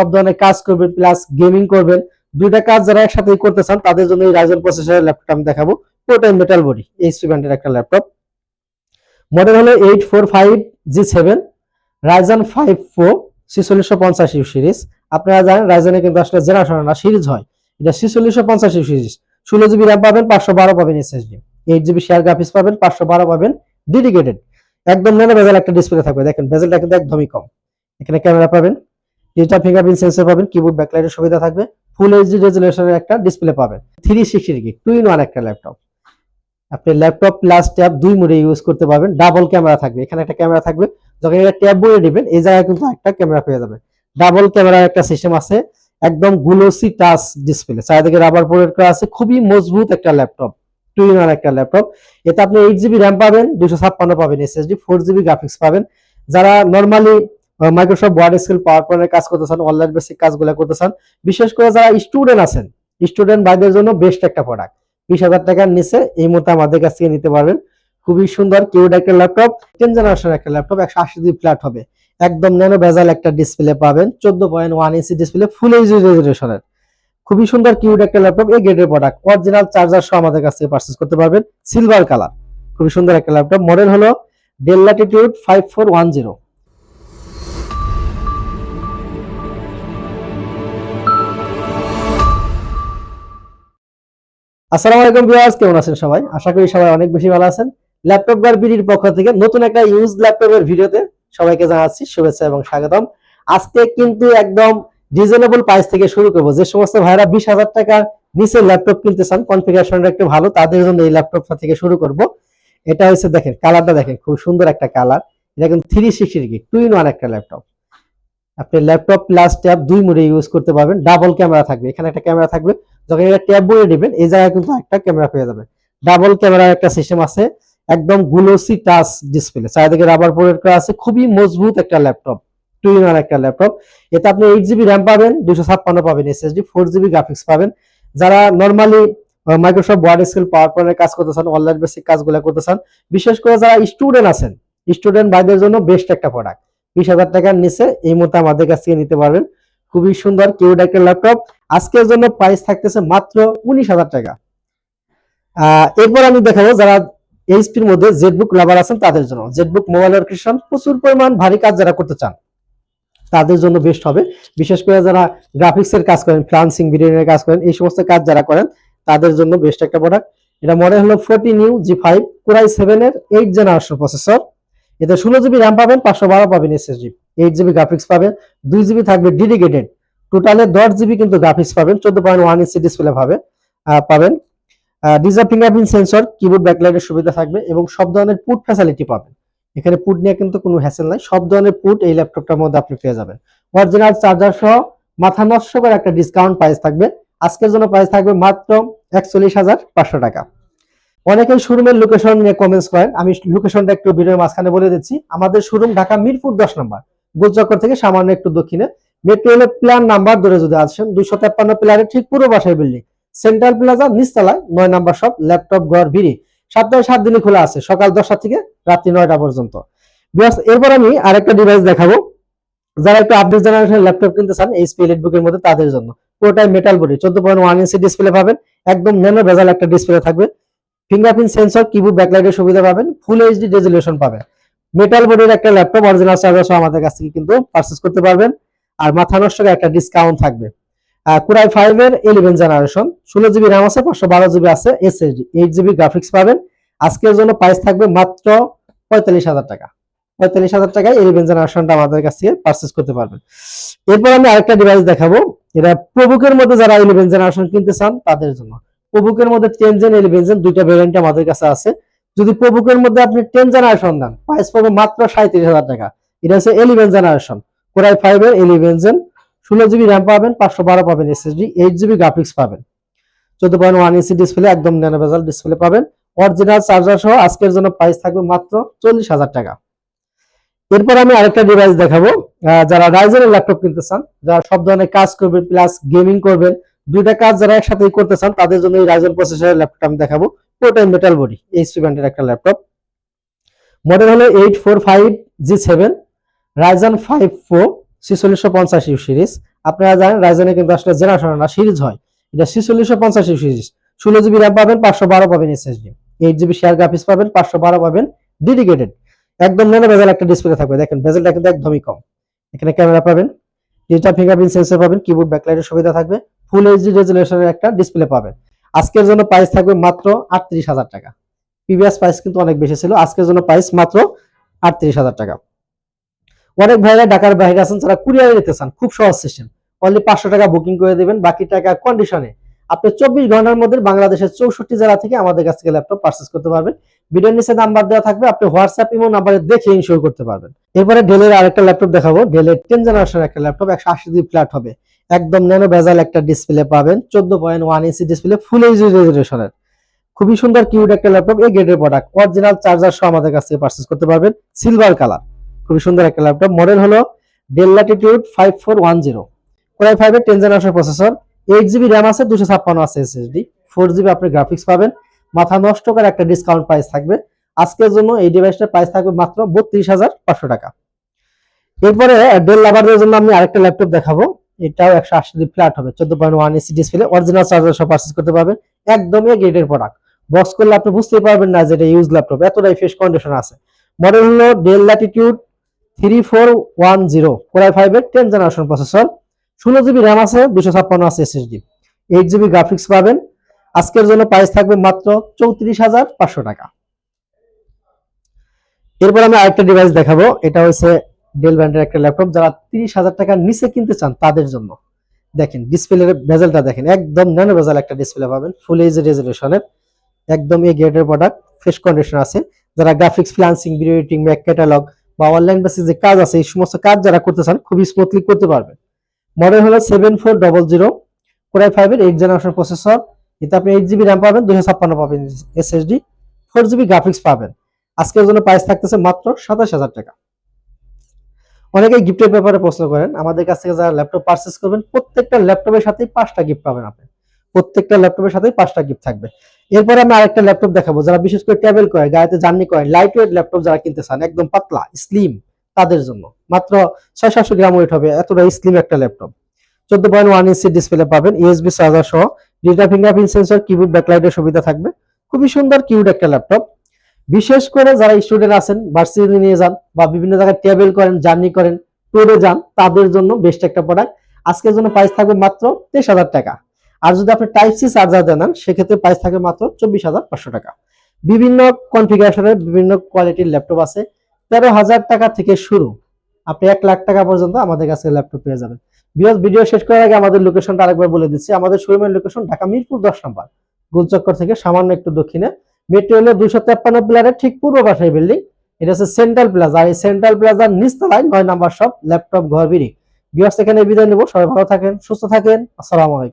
সব ধরনের কাজ করবেন প্লাস গেমিং করবেন। দুইটা কাজ যারা একসাথে করতে চান, তাদের জন্য এই রাইজন প্রসেসরের ল্যাপটপ আমি দেখাবো। পুরোটাই মেটাল বডি এইচপি ব্র্যান্ডের একটা ল্যাপটপ মডেল হলো eight four five G seven Ryzen five four ছিচল্লিশশো পঞ্চাশ ইউ সিরিজ আপনারা জানেন রাইজনে কিন্তু আসলে জেনারেশন না সিরিজ হয়। এটা ছিচল্লিশশো পঞ্চাশ ইউ সিরিজ ষোলো জিবি র্যাম পাবেন, পাঁচশো বারো পাবেন SSD eight GB share graphics পাবেন, পাঁচশো বারো পাবেন ডেডিকেটেড একদম ন্যানো বেজেল একটা ডিসপ্লে থাকবে। দেখেন বেজেলটা কিন্তু একদমই কম। এখানে ক্যামেরা পাবেন। ডিজিটাল ফিঙ্গারপ্রিন্ট সেন্সর পাবেন কিবোর্ড ব্যাকলাইটের সুবিধা থাকবে ফুল এইচডি রেজুলেশনের একটা ডিসপ্লে পাবেন three sixty degree two in one একটা ল্যাপটপ আপনি ল্যাপটপ প্লাস ট্যাব দুই মোডে ইউজ করতে পারবেন ডাবল ক্যামেরা থাকবে, এখানে একটা ক্যামেরা থাকবে, যখন এটা ট্যাব বলে নেবেন, এই জায়গায় কিন্তু একটা ক্যামেরা পেয়ে যাবেন। ডাবল ক্যামেরার একটা সিস্টেম আছে, একদম গ্লোসি টাচ ডিসপ্লে চারিদিকে রাবার প্রোডাক্ট করা আছে, খুবই মজবুত একটা ল্যাপটপ টু ইন ওয়ান একটা ল্যাপটপ এতে আপনি এইট জিবি র্যাম পাবেন দুশো ছাপ্পান্ন পাবেন এসএসডি ফোর জিবি গ্রাফিক্স পাবেন। যারা নর্মালি মাইক্রোসফট ওয়ার্ড স্কিল পাওয়ার পয়েন্টের কাজ করতে চান অনলাইন বেসিক কাজগুলো করতে চান বিশেষ করে যারা স্টুডেন্ট আছেন স্টুডেন্ট ভাইদের জন্য বেস্ট একটা প্রোডাক্ট বিশ হাজার টাকার নিচে এই মুহূর্তে আমাদের কাছ থেকে নিতে পারবেন। খুবই সুন্দর কিউড একটা ল্যাপটপ টেন জেনারেশন একটা ল্যাপটপ একশো আশি জিবি ফ্ল্যাট হবে। একদম ন্যানো বেজাল একটা ডিসপ্লে পাবেন, চোদ্দ point one inch display full HD রেজুলেশনের খুবই সুন্দর কিউড একটা ল্যাপটপ এই গ্রেডের প্রোডাক্ট অরিজিনাল চার্জার সহ আমাদের কাছ থেকে পারচেস করতে পারবেন সিলভার কালার খুবই সুন্দর একটা ল্যাপটপ মডেল হলো Dell Latitude five four one zero আসসালামু আলাইকুম ভিউয়ার্স, কেমন আছেন সবাই? আশা করি সবাই অনেক বেশি ভালো আছেন। ল্যাপটপ বিডির পক্ষ থেকে নতুন একটা ইউজ ল্যাপটপের ভিডিওতে সবাইকে জানাচ্ছি শুভেচ্ছা এবং স্বাগতম। আজকে কিন্তু একদম রিজনেবল প্রাইস থেকে শুরু যে সমস্ত ভাইরা বিশ হাজার টাকার নিচে ল্যাপটপ কিনতে চান কনফিগারেশনটা একটু ভালো, তাদের জন্য এই ল্যাপটপটা থেকে শুরু করব। এটা হচ্ছে দেখেন কালারটা দেখেন, খুব সুন্দর একটা কালার এটা কিন্তু three sixty degree two in one একটা ল্যাপটপ। আপনি ল্যাপটপ প্লাস ট্যাব দুই মোডে ইউজ করতে পারবেন। ডাবল ক্যামেরা থাকবে, এখানে একটা ক্যামেরা থাকবে। যখন এটা ট্যাব বলে নেবেন এই জায়গায় কিন্তু একটা ক্যামেরা পেয়ে যাবেন। ডাবল ক্যামেরার একটা সিস্টেম আছে, একদম গ্লোসি টাচ ডিসপ্লে চারিদিকে রাবার প্রোডাক্ট করা আছে, খুবই মজবুত একটা ল্যাপটপ টু ইন একটা ল্যাপটপ এতে আপনি এইট জিবি র্যাম পাবেন দুশো ছাপ্পান্ন পাবেন এসএসডি ফোর জিবি গ্রাফিক্স পাবেন। যারা নর্মালি মাইক্রোসফট ওয়ার্ড স্কিল পাওয়ার পয়েন্টের কাজ করতে চান অনলাইন বেসিক কাজগুলো করতে চান, বিশেষ করে যারা স্টুডেন্ট আছেন স্টুডেন্ট ভাইদের জন্য বেস্ট একটা প্রোডাক্ট বিশ হাজার টাকার নিচে এই মুহূর্তে আমাদের কাছ থেকে নিতে পারবেন। খুবই সুন্দর কিউড একটা ল্যাপটপ আজকের জন্য প্রাইস থাকতেছে মাত্র উনিশ হাজার টাকা। এরপর আমি দেখাবো যারা এইচপির মধ্যে জেটবুক লাভার আছেন তাদের জন্য। জেটবুক মোবাইল ওয়ার্কেশন প্রচুর পরিমাণ ভারী কাজ যারা করতে চান, তাদের জন্য বেস্ট হবে। বিশেষ করে যারা গ্রাফিক্স এর কাজ করেন ফ্লান্সিং ভিডিওর কাজ করেন, এই সমস্ত কাজ যারা করেন, তাদের জন্য বেস্ট একটা প্রোডাক্ট এটা মডেল হলো forty new G five core i seven এর এইট জেনারেশন প্রসেসর এতে ষোলো জিবি র্যাম পাবেন, পাঁচশো বারো পাবেন এসএসডি এইট জিবি গ্রাফিক্স পাবেন, দুই জিবি থাকবে ডেডিকেটেড টোটালে দশ জিবি কিন্তু গ্রাফিক্স পাবেন, চোদ্দ পয়েন্ট ওয়ান ইঞ্চি ডিসপ্লে পাবে পাবেন। ডিজিটাল ফিঙ্গারপ্রিন্ট সেন্সর কিবোর্ড ব্যাকলাইটের সুবিধা থাকবে এবং সব ধরনের পুট ফ্যাসিলিটি পাবেন। এখানে পুট নিয়ে কিন্তু কোনো হ্যাসেল নাই, সব ধরনের পুট এই ল্যাপটপটার মধ্যে আপনি পেয়ে যাবেন। অরিজিনাল চার্জার সহ মাথা নষ্ট করে একটা ডিসকাউন্ট প্রাইস থাকবে। আজকের জন্য প্রাইস থাকবে মাত্র একচল্লিশ হাজার পাঁচশো টাকা। অনেকেই শোরুমের লোকেশন নিয়ে কমেন্টস করেন, আমি লোকেশনটা একটু ভিডিওর মাঝখানে বলে দিচ্ছি। আমাদের শোরুম ঢাকা মিরপুর দশ নম্বর, গোলচক্কর থেকে সামান্য একটু দক্ষিণে। মেট্রো প্ল্যান নাম্বার ধরে যদি আসেন, দুইশো তেপ্পান্ন প্ল্যানের ঠিক পুরো বাসায় বিল্ডিং সেন্ট্রাল প্লাজা নিচতলায়, নয় নাম্বার শপ ল্যাপটপ ঘর বিড়ি সপ্তাহে সাত দিনই খোলা আছে, সকাল দশটা থেকে রাত্রি নয়টা পর্যন্ত। এরপর আমি আরেকটা ডিভাইস দেখাবো। যারা একটু আপডেট জেনারেশনের ল্যাপটপ কিনতে চান এইচপি বুকের মধ্যে তাদের জন্য। পুরোটাই মেটাল বডি চোদ্দ পয়েন্ট ওয়ান ইঞ্চি ডিসপ্লে পাবেন। একদম ন্যানো ভেজাল একটা ডিসপ্লে থাকবে। ফিঙ্গারপ্রিন্ট সেন্সর কিবোর্ড ব্যাকলাইটের সুবিধা পাবেন। ফুল এইচডি রেজুলেশন পাবেন। মেটাল বডির একটা ল্যাপটপ অরিজিনাল চার্জার সহ আমাদের কাছ থেকে কিন্তু পারচেস করতে পারবেন। আর মাথা নষ্ট একটা ডিসকাউন্ট থাকবে। কুরাই ফাইভ এর ইলেভেন জেনারেশন ষোলো জিবি র্যাম আছে, পাঁচশো বারো জিবি আছে এসএসডি এইট জিবি গ্রাফিক্স পাবেন। আজকের জন্য প্রাইস থাকবে মাত্র পঁয়তাল্লিশ হাজার টাকা। পঁয়তাল্লিশ হাজার টাকায় ইলেভেন জেনারেশনটা আমাদের কাছ থেকে পারচেস করতে পারবেন। এরপর আমি আরেকটা ডিভাইস দেখাবো। এটা প্রবুকের মধ্যে যারা ইলেভেন জেনারেশন কিনতে চান, তাদের জন্য। প্রবুকের মধ্যে টেন জেন ইলেভেন জেন দুইটা ভ্যারিয়েন্ট আমাদের কাছে আছে। যদি প্রবুকের মধ্যে আপনি টেন জেনারেশন দেন প্রাইস পাবে মাত্র সাঁত্রিশ হাজার টাকা। এটা হচ্ছে eleven generation core i five এর ইলেভেন জেন ষোলো জিবি র্যাম পাবেন, পাঁচশো বারো পাবেন এসএসডি এইট জিবি গ্রাফিক্স পাবেন। চোদ্দ পয়েন্ট ওয়ান ইঞ্চি ডিসপ্লে একদম ন্যানো ভেজাল ডিসপ্লে পাবেন। অরিজিনাল চার্জার সহ আজকের জন্য প্রাইস থাকবে মাত্র চল্লিশ হাজার টাকা। এরপর আমি আরেকটা ডিভাইস দেখাবো। যারা রাইজেনের ল্যাপটপ কিনতে চান, যারা সব ধরনের কাজ করবেন প্লাস গেমিং করবেন, দুইটা কাজ যারা একসাথে করতে চান, তাদের জন্য এই রাইজেন প্রসেসরের ল্যাপটপ আমি দেখাবো। পুরোটাই মেটাল বডি এইচপি ব্র্যান্ডের একটা ল্যাপটপ মডেল হলো eight four five G seven Ryzen five four ছিচল্লিশশো পঞ্চাশ ইউ সিরিজ। আপনারা জানেন রাইজেনে কিন্তু আসলে জেনারেশন না, সিরিজ হয়। এটা ছিচল্লিশশো পঞ্চাশি সিরিজ। ষোলো জিবি র্যাম পাবেন, পাঁচশো বারো পাবেন SSD eight GB share graphics পাবেন, পাঁচশো বারো পাবেন ডেডিকেটেড একদম ন্যানো বেজেল একটা ডিসপ্লে থাকবে। দেখেন বেজেলটা কিন্তু একদমই কম। এখানে ক্যামেরা পাবেন ডিজিটাল ফিঙ্গারপ্রিন্ট সেন্সর পাবেন কিবোর্ড ব্যাকলাইটের সুবিধা থাকবে ফুল এইচডি রেজুলেশনের একটা ডিসপ্লে পাবেন। আজকের জন্য প্রাইস থাকবে মাত্র আটত্রিশ হাজার টাকা। প্রিভিয়াস প্রাইস কিন্তু অনেক বেশি ছিল, আজকের জন্য প্রাইস মাত্র আটত্রিশ হাজার টাকা। অনেক ভাইরা ঢাকার বাইরে আছেন, যারা কুরিয়ারে নিতে চান, খুব সহজ সিস্টেম অনলি পাঁচশো টাকা বুকিং করে দেবেন, বাকি টাকা কন্ডিশনে আপনি চব্বিশ ঘণ্টার মধ্যে বাংলাদেশের চৌষট্টি জেলা থেকে আমাদের কাছ থেকে ল্যাপটপ পারচেস করতে পারবেন। ভিডিওর নিচে নাম্বার দেওয়া থাকবে, আপনি হোয়াটসঅ্যাপ ইমো নাম্বারে দেখে ইনশোর করতে পারবেন। এরপরে ডেলের আরেকটা ল্যাপটপ দেখাবো। ডেলের টেন জেনারেশন একটা ল্যাপটপ একশো আশি জিবি ফ্ল্যাট হবে। একদম ন্যানো বেজাল একটা ডিসপ্লে পাবেন, চোদ্দ point one inch display full HD রেজুলেশনের খুবই সুন্দর কিউট একটা ল্যাপটপ এই গ্রেডের প্রোডাক্ট অরিজিনাল চার্জার সহ আমাদের কাছ থেকে পারচেস করতে পারবেন সিলভার কালার খুবই সুন্দর একটা ল্যাপটপ মডেল হলো Dell Latitude five four one zero core i ফাইভের ten generation processor eight GB RAM আছে দুশো ছাপ্পান্ন আছে এসএসডি ফোর জিবি আপনি গ্রাফিক্স পাবেন। মাথা নষ্ট করে একটা ডিসকাউন্ট প্রাইস থাকবে। আজকের জন্য এই ডিভাইসটার প্রাইস থাকবে মাত্র বত্রিশ হাজার পাঁচশো টাকা। এরপরে ডেল লাভারদের জন্য আমি আরেকটা ল্যাপটপ দেখাবো। এটাও একশো আশি জিবি ফ্ল্যাট হবে। চোদ্দ point one AC display original charger সব পারচেস করতে পারবেন। একদমই গ্রেডের প্রোডাক্ট বক্স করলে আপনি বুঝতে পারবেন না যে এটা ইউজ ল্যাপটপ এতটাই ফ্রেশ কন্ডিশন আছে। মডেল হলো Dell Latitude three four one zero core i ফাইভের টেন আছে দুশো ছাপ্পান্ন আছে গ্রাফিক্স পাবেন। আজকের জন্য প্রাইস থাকবে মাত্র চৌত্রিশ হাজার পাঁচশো টাকা। এরপর আমি আরেকটা ডিভাইস দেখাবো, এটা হচ্ছে ডেল ব্র্যান্ডের একটা ল্যাপটপ যারা তিরিশ হাজার টাকার নিচে কিনতে চান তাদের জন্য। দেখেন ডিসপ্লের বেজেলটা দেখেন, একদম ন্যানো বেজেল একটা ডিসপ্লে পাবেন ফুল এইচ রেজলিউশনের একদম এই গ্রেডের প্রোডাক্ট ফ্রেশ কন্ডিশন আছে। যারা graphics freelancing video editing back catalogue বা অনলাইন বেসিস যে কাজ আছে, এই সমস্ত কাজ যারা করতে চান, খুবই স্মুথলি করতে পারবেন। মডেল হলো seven four double zero core i ফাইভের এইট জেনারেশন প্রসেসর এতে আপনি এইট জিবি র্যাম পাবেন দুশো ছাপ্পান্ন পাবেন এসএসডি ফোর জিবি গ্রাফিক্স পাবেন। আজকের জন্য প্রাইস থাকতেছে মাত্র সাতাশ হাজার টাকা। অনেকে গিফটের ব্যাপারে প্রশ্ন করেন, আমাদের কাছ থেকে যারা ল্যাপটপ পারচেস করবেন, প্রত্যেকটা ল্যাপটপের সাথেই পাঁচটা গিফট পাবেন আপনি। প্রত্যেকটা ল্যাপটপের সাথেই পাঁচটা গিফট থাকবে। এরপরে আমি আরেকটা ল্যাপটপ দেখাবো, যারা বিশেষ করে ট্রাভেল করে, গাড়িতে জার্নি করেন লাইট ওয়েট ল্যাপটপ যারা কিনতে চান, একদম পাতলা স্লিম তাদের জন্য। মাত্র ছয় সাতশো গ্রাম ওয়েট হবে এতটা স্লিম একটা ল্যাপটপ চোদ্দ পয়েন্ট ওয়ান ইঞ্চি ডিসপ্লে পাবেন ইউএসবি চার্জার সহ ডিজিটাল ফিঙ্গারপ্রিন্ট সেন্সর কিবোর্ড ব্যাকলাইটের সুবিধা থাকবে। খুবই সুন্দর কিউট একটা ল্যাপটপ বিশেষ করে যারা স্টুডেন্ট আছেন ভার্সিটি নিয়ে যান, বা বিভিন্ন জায়গায় ট্রাভেল করেন জার্নি করেন ট্যুরে যান, তাদের জন্য বেস্ট একটা প্রোডাক্ট আজকের জন্য প্রাইস থাকবে মাত্র তেইশ হাজার টাকা। আর যদি আপনি টাইপ সি চার্জার দেন, সেক্ষেত্রে প্রাইস থাকবে মাত্র চব্বিশ হাজার পাঁচশো টাকা। বিভিন্ন কনফিগারেশনের বিভিন্ন কোয়ালিটির ল্যাপটপ আছে। তেরো হাজার টাকা থেকে শুরু। আপনি এক লাখ টাকা পর্যন্ত আমাদের কাছে ল্যাপটপ পেয়ে যাবেন। বিকজ ভিডিও শেষ করার আগে আমাদের লোকেশনটা আরেকবার বলে দিচ্ছি। আমাদের শোরুমের লোকেশন ঢাকা মিরপুর দশ নম্বর। গোলচক্কর থেকে সামান্য একটু দক্ষিণে। মেট্রো রেলের দুশো তেপ্পান্ন প্লারের ঠিক পূর্ব পাশের বিল্ডিং এটা হচ্ছে সেন্ট্রাল প্লাজা এই সেন্ট্রাল প্লাজার নিচতলায় নয় নাম্বার সব ল্যাপটপ ঘর, বিড়ি। বিয়ার্স এখানে বিদায় নেব। সবাই ভালো থাকেন, সুস্থ থাকেন। আসসালামু আলাইকুম।